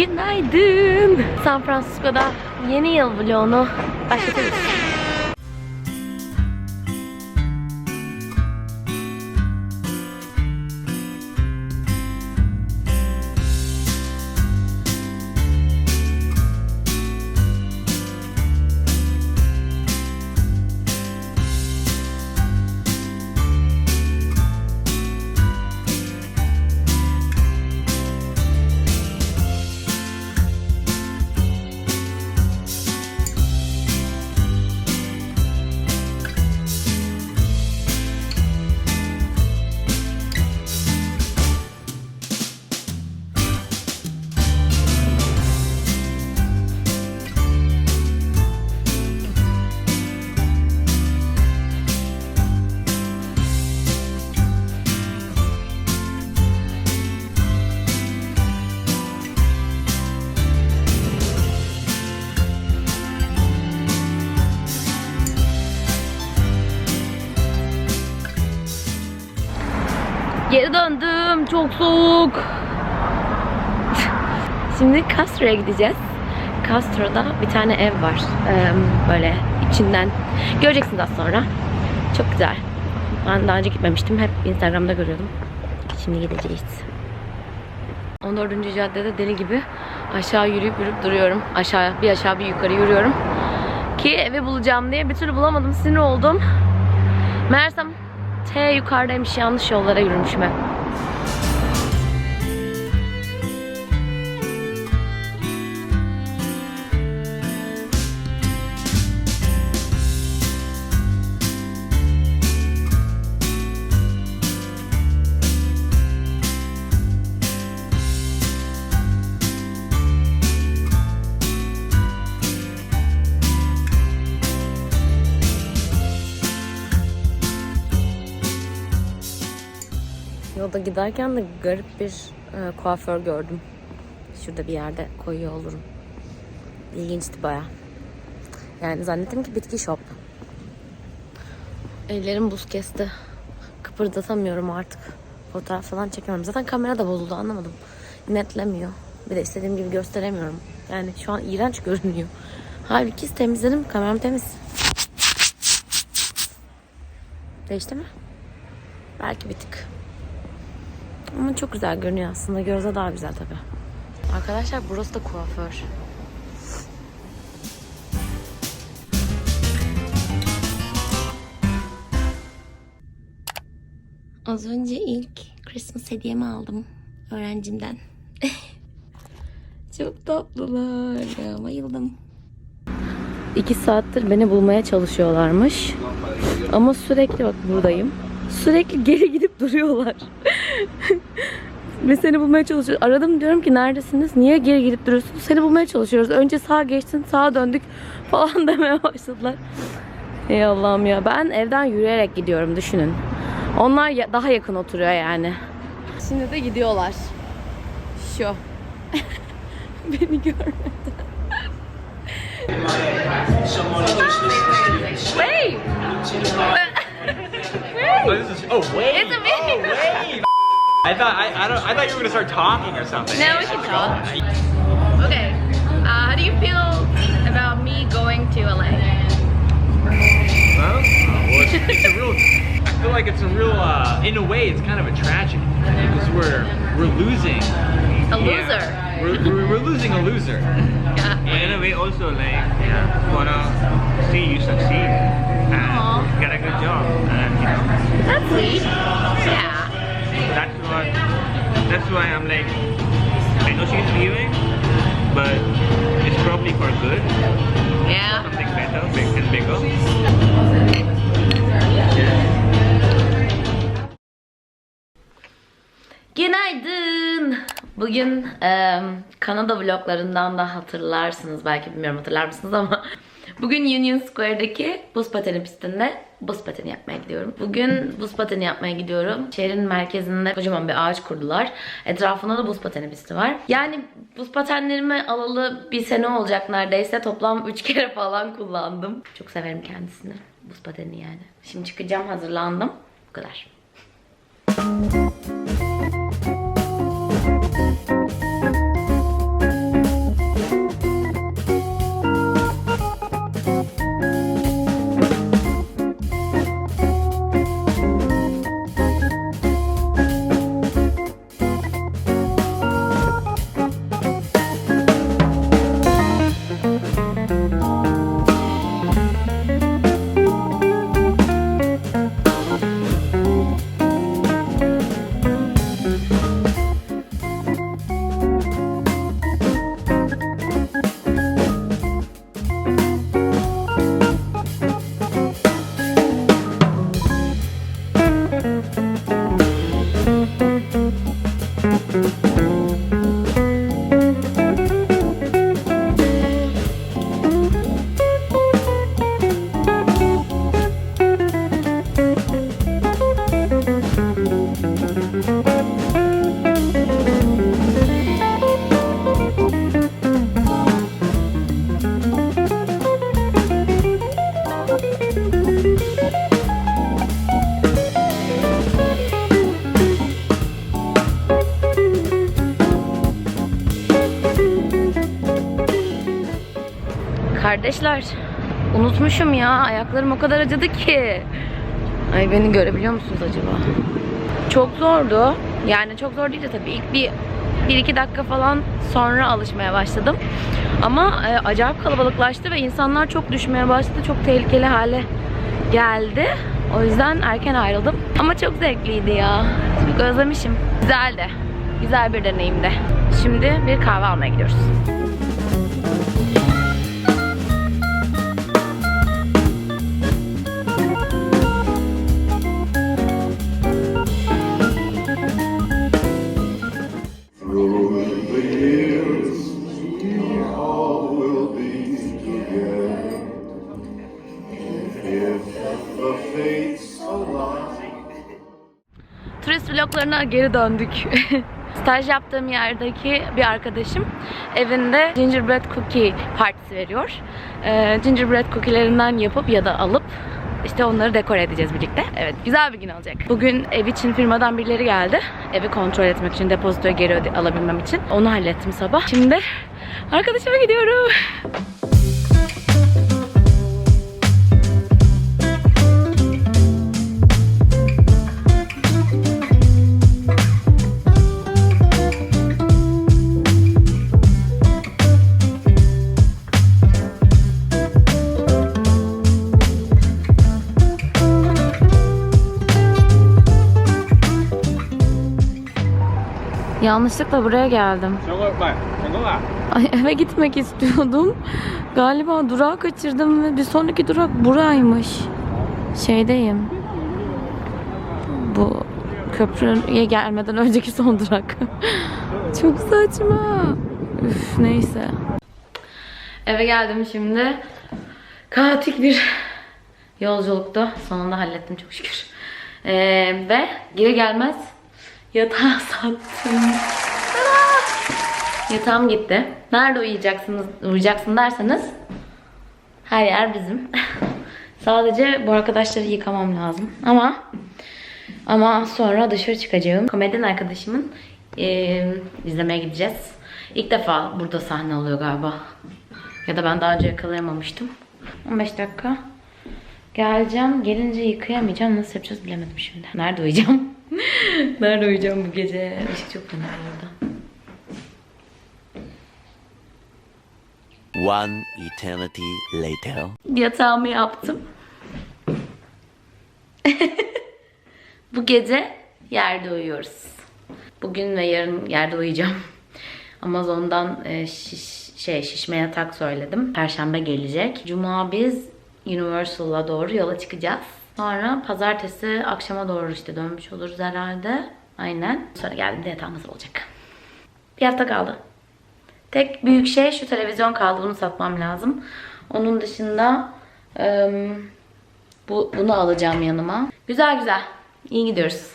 Günaydın. San Francisco'da yeni yıl vlogunu başlatırız. Çok soğuk. Şimdi Castro'ya gideceğiz. Castro'da bir tane ev var. Ee, böyle içinden. Göreceksiniz az sonra. Çok güzel. Ben daha önce gitmemiştim. Hep Instagram'da görüyordum. Şimdi gideceğiz. 14. caddede deli gibi aşağı yürüyüp yürüyüp duruyorum. Aşağı bir aşağı bir yukarı yürüyorum. Ki evi bulacağım diye bir türlü bulamadım. Sinir oldum. Meğersem T yukarıdaymış yanlış yollara yürümüşüm hep. Yolda giderken de garip bir e, kuaför gördüm. Şurada bir yerde koyuyor olurum. İlginçti baya. Yani zannettim ki bitki shop. Ellerim buz kesti. Kıpırdatamıyorum artık. Fotoğraf falan çekemiyorum. Zaten kamera da bozuldu anlamadım. Netlemiyor. Bir de istediğim gibi gösteremiyorum. Yani şu an iğrenç görünüyor. Halbuki temizledim. Kameram temiz. Değişti mi? Belki bir tık. Ama çok güzel görünüyor aslında. Gözde daha güzel tabi. Arkadaşlar burası da kuaför. Az önce ilk Christmas hediyemi aldım öğrencimden. çok tatlılar ya bayıldım. İki saattir beni bulmaya çalışıyorlarmış. Ama sürekli bak buradayım. Sürekli geri gidip duruyorlar. Ve seni bulmaya çalışıyor. Aradım diyorum ki neredesiniz? Niye geri gidip duruyorsunuz? Seni bulmaya çalışıyoruz. Önce sağa geçtin, sağa döndük falan demeye başladılar. Ey Allah'ım ya. Ben evden yürüyerek gidiyorum düşünün. Onlar ya- daha yakın oturuyor yani. Şimdi de gidiyorlar. Şu. Beni görmedi. This is. Oh, wait. It's. Oh, wait. I thought I, I don't I thought you were gonna start talking or something. No, we can talk. Okay. Uh, how do you feel about me going to LA? Huh? Well, it's, it's a real. I feel like it's a real. Uh, in a way, it's kind of a tragedy because we're we're losing. A loser. We're, we're, we're losing a loser. Yeah. But in a way also like yeah, wanna see you succeed and Aw. get a good job and you know That's sweet. Yeah. That's what that's why I'm like I know she's leaving but it's probably for good Yeah. something better big and bigger Günaydın. Bugün e, Kanada vloglarından da hatırlarsınız belki bilmiyorum hatırlar mısınız ama bugün Union Square'daki buz pateni pistinde buz pateni yapmaya gidiyorum. Bugün buz pateni yapmaya gidiyorum. Şehrin merkezinde kocaman bir ağaç kurdular. Etrafında da buz pateni pisti var. Yani buz patenlerimi alalı bir sene olacak neredeyse. Toplam 3 kere falan kullandım. Çok severim kendisini. Buz pateni yani. Şimdi çıkacağım hazırlandım. Bu kadar. Kardeşler, unutmuşum ya. Ayaklarım o kadar acıdı ki. Ay beni görebiliyor musunuz acaba? Çok zordu. Yani çok zor değil de tabii. İlk bir, bir iki dakika falan sonra alışmaya başladım. Ama e, acayip kalabalıklaştı ve insanlar çok düşmeye başladı. Çok tehlikeli hale geldi. O yüzden erken ayrıldım. Ama çok zevkliydi ya. Çok özlemişim. Güzeldi. Güzel bir deneyimdi. Şimdi bir kahve almaya gidiyoruz. Turist vloglarına geri döndük. Staj yaptığım yerdeki bir arkadaşım evinde gingerbread cookie partisi veriyor. Ee, gingerbread cookielerinden yapıp ya da alıp işte onları dekore edeceğiz birlikte. Evet güzel bir gün olacak. Bugün ev için firmadan birileri geldi. Evi kontrol etmek için, depozitoyu geri alabilmem için. Onu hallettim sabah. Şimdi arkadaşıma gidiyorum. Yanlışlıkla buraya geldim. Ay eve gitmek istiyordum. Galiba durağı kaçırdım ve bir sonraki durak buraymış. Şeydeyim. Bu köprüye gelmeden önceki son durak. Çok saçma. Üf neyse. Eve geldim şimdi. Kaotik bir yolculuktu. Sonunda hallettim çok şükür. Ee, ve geri gelmez yatağı sattım. Yatağım gitti. Nerede uyuyacaksınız, uyuyacaksın derseniz her yer bizim. Sadece bu arkadaşları yıkamam lazım. Ama ama sonra dışarı çıkacağım. Komedyen arkadaşımın eee, izlemeye gideceğiz. İlk defa burada sahne oluyor galiba. Ya da ben daha önce yakalayamamıştım. 15 dakika. Geleceğim. Gelince yıkayamayacağım. Nasıl yapacağız bilemedim şimdi. Nerede uyuyacağım? Nerede uyuyacağım bu gece? Işık çok fena burada. One eternity later. Yatağımı yaptım. Bu gece yerde uyuyoruz. Bugün ve yarın yerde uyuyacağım. Amazon'dan e, şiş, şey şişme yatak söyledim. Perşembe gelecek. Cuma biz Universal'a doğru yola çıkacağız. Sonra pazartesi akşama doğru işte dönmüş oluruz herhalde. Aynen. Sonra geldiğimde yatağımız olacak. Bir hafta kaldı. Tek büyük şey şu televizyon kaldı. Bunu satmam lazım. Onun dışında em, bu, bunu alacağım yanıma. Güzel güzel. İyi gidiyoruz.